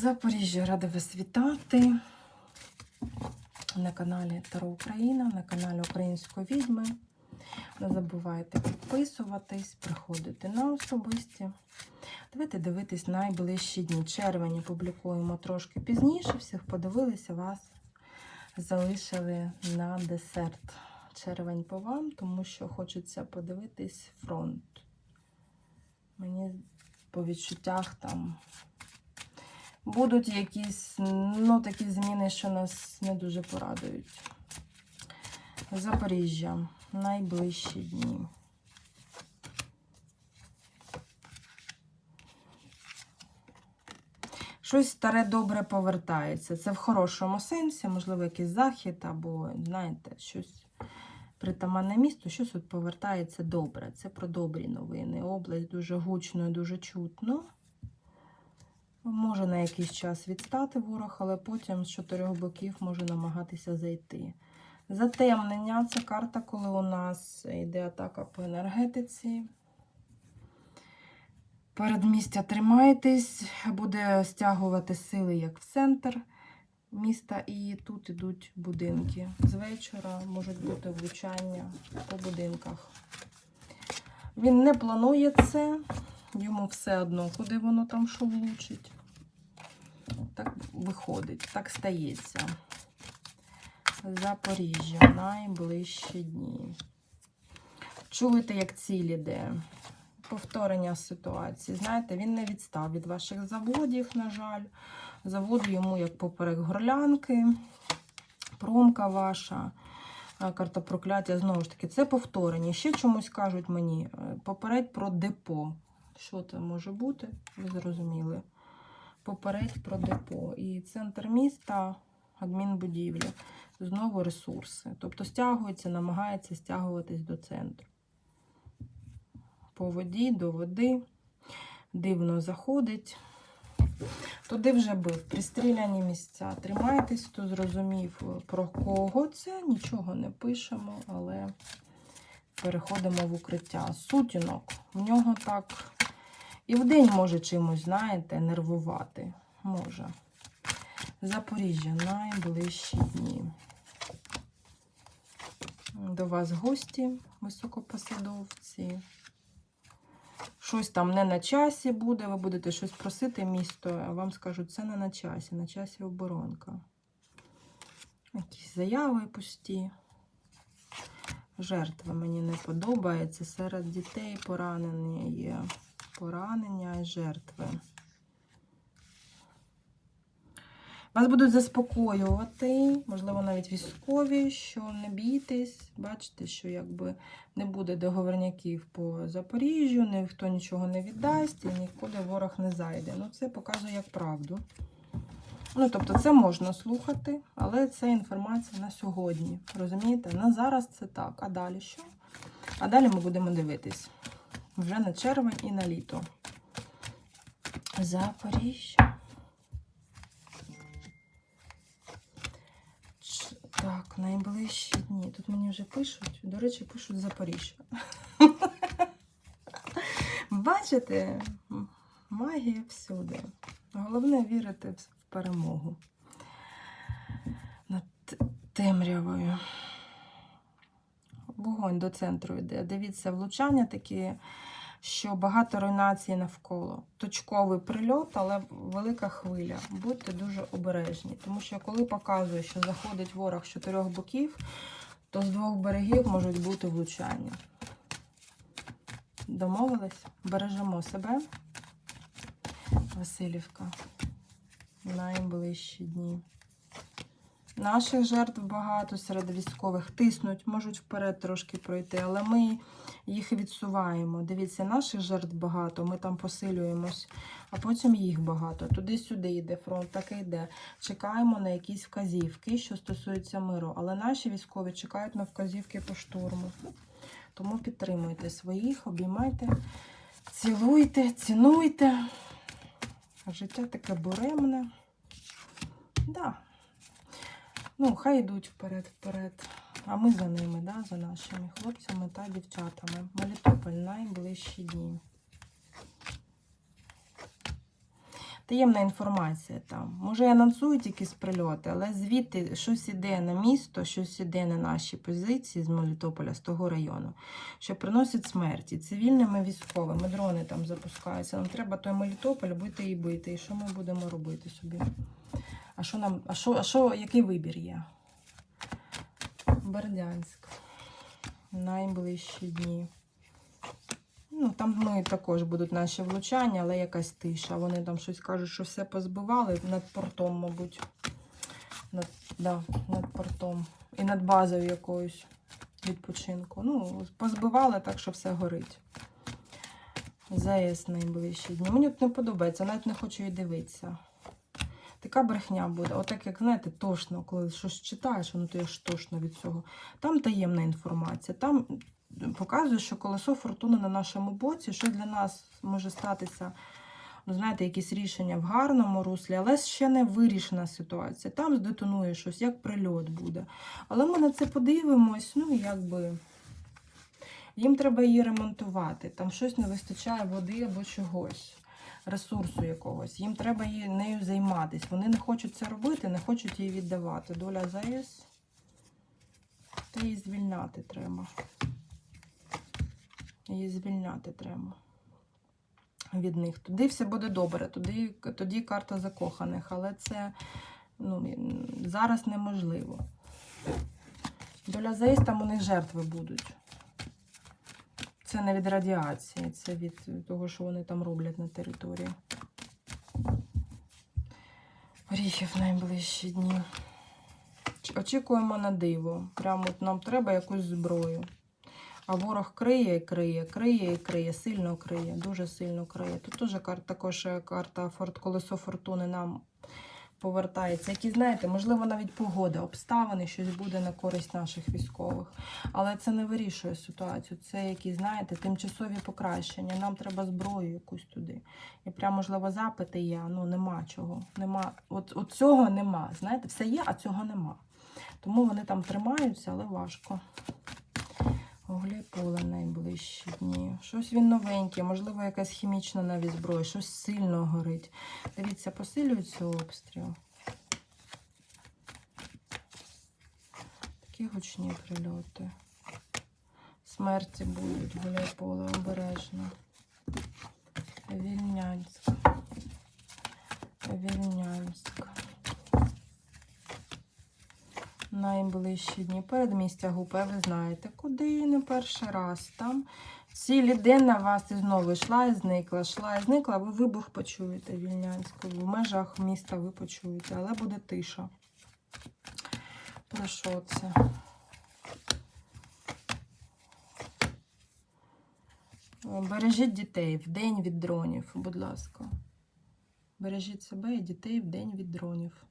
Запоріжжя рада вас вітати на каналі Таро Україна, на каналі Української відьми. Не забувайте підписуватись, приходити на особисті. Давайте дивитись найближчі дні. Червень публікуємо трошки пізніше. Всіх подивилися, вас залишили на десерт. Червень по вам, тому що хочеться подивитись фронт. Мені по відчуттях там будуть якісь ну, такі зміни, що нас не дуже порадують. Запоріжжя. Найближчі дні. Щось старе добре повертається. Це в хорошому сенсі, можливо, якийсь захід, або, знаєте, щось притаманне місто, щось от повертається добре. Це про добрі новини. Область дуже гучно і дуже чутно. Може на якийсь час відстати ворог, але потім з чотирьох боків може намагатися зайти. Затемнення це карта, коли у нас йде атака по енергетиці. Передмістя тримайтесь, буде стягувати сили як в центр міста, і тут ідуть будинки. З вечора можуть бути влучання по будинках. Він не планує це, йому все одно, куди воно там що влучить. Так виходить, так стається. Запоріжжя, найближчі дні. Чуєте, як ціль іде? Повторення ситуації. Знаєте, він не відстав від ваших заводів, на жаль. Заводи йому як поперек горлянки, промка ваша, карта прокляття, знову ж таки, це повторення. Ще чомусь кажуть мені, е, попередь про депо. Що це може бути? Ви зрозуміли. Попередь про депо. І центр міста, адмінбудівлі, знову ресурси. Тобто стягується, намагається стягуватись до центру. По воді, до води, дивно заходить. Туди вже бив пристріляні місця. Тримайтесь, хто зрозумів, про кого це, нічого не пишемо, але переходимо в укриття. Сутінок. В нього так і вдень може чимось, знаєте, нервувати. Може. Запоріжжя найближчі дні. До вас гості, високопосадовці. Щось там не на часі буде, ви будете щось просити місто, а вам скажуть, це не на часі, на часі оборонка. Якісь заяви пусті. Жертва мені не подобається. Серед дітей поранення є. Поранення і жертви. Вас будуть заспокоювати, можливо, навіть військові, що не бійтесь. Бачите, що якби не буде договорняків по Запоріжжю, ніхто нічого не віддасть і нікуди ворог не зайде. Ну, це показує як правду. Ну, тобто, це можна слухати, але це інформація на сьогодні. Розумієте? На зараз це так. А далі що? А далі ми будемо дивитись вже на червень і на літо. Запоріжжя. Так, найближчі дні. Тут мені вже пишуть, до речі, пишуть Запоріжжя. Бачите, магія всюди. Головне вірити в перемогу над темрявою. Вогонь до центру йде. Дивіться, влучання такі, що багато руйнацій навколо. Точковий прильот, але велика хвиля. Будьте дуже обережні. Тому що коли показує, що заходить ворог з чотирьох боків, то з двох берегів можуть бути влучання. Домовились? Бережемо себе. Васильівка. Найближчі дні. Наших жертв багато серед військових тиснуть, можуть вперед трошки пройти, але ми їх відсуваємо. Дивіться, наших жертв багато, ми там посилюємось, а потім їх багато. Туди-сюди йде фронт, так і йде. Чекаємо на якісь вказівки, що стосуються миру. Але наші військові чекають на вказівки по штурму. Тому підтримуйте своїх, обіймайте, цілуйте, цінуйте. Життя таке буремне. Да. Ну, хай йдуть вперед-вперед. А ми за ними, да, за нашими хлопцями та дівчатами. Мелітополь найближчі дні. Таємна інформація там. Може, і анонсують якісь прильоти, але звідти щось іде на місто, щось іде на наші позиції з Мелітополя, з того району, що приносить смерті цивільними військовими. Дрони там запускаються. Нам треба той Мелітополь бити і бити. І що ми будемо робити собі? А що нам, а що, а що, який вибір є? Бердянськ. Найближчі дні. Ну, там ми також будуть наші влучання, але якась тиша. Вони там щось кажуть, що все позбивали над портом, мабуть. Над, да, над портом. І над базою якоюсь відпочинку. Ну, позбивали так, що все горить. ЗАЕС найближчі дні. Мені от не подобається, навіть не хочу її дивитися. Така брехня буде. Отак, як знаєте, тошно, коли щось читаєш, воно то ж тошно від цього. Там таємна інформація. Там показує, що колесо фортуни на нашому боці, що для нас може статися, ну, знаєте, якісь рішення в гарному руслі, але ще не вирішена ситуація. Там здетонує щось, як прильот буде. Але ми на це подивимось, ну, якби. Їм треба її ремонтувати. Там щось не вистачає води або чогось, ресурсу якогось. Їм треба її, нею займатися. Вони не хочуть це робити, не хочуть її віддавати. Доля ЗАЕС. Та її звільняти треба. Її звільняти треба від них. Туди все буде добре, туди, тоді карта закоханих, але це ну, зараз неможливо. Доля ЗАЕС там у них жертви будуть. Це не від радіації, це від того, що вони там роблять на території. Оріхів найближчі дні. Очікуємо на диво. Прямо от нам треба якусь зброю. А ворог криє і криє, криє і криє, сильно криє, дуже сильно криє. Тут теж карта, також е, карта колесо фортуни нам повертається. Які, знаєте, можливо, навіть погода, обставини, щось буде на користь наших військових. Але це не вирішує ситуацію. Це які, знаєте, тимчасові покращення. Нам треба зброю якусь туди. І прям, можливо, запити є, ну нема чого. Нема. От, от цього нема. Знаєте, все є, а цього нема. Тому вони там тримаються, але важко. Гуляй-поле найближчі дні. Щось він новеньке, можливо, якась хімічна навіть зброя, щось сильно горить. Дивіться, посилюється обстріл. Такі гучні прильоти. Смерті будуть, гуляй-поле, обережно. Вільнянськ. Вільнянськ. Найближчі дні. Передмістя Гупе, ви знаєте, куди не перший раз. Там цілий день вас і знову йшла і зникла, йшла і зникла, ви вибух почуєте Вільнянську. В межах міста ви почуєте, але буде тиша. Про що це? Бережіть дітей в день від дронів, будь ласка. Бережіть себе і дітей в день від дронів.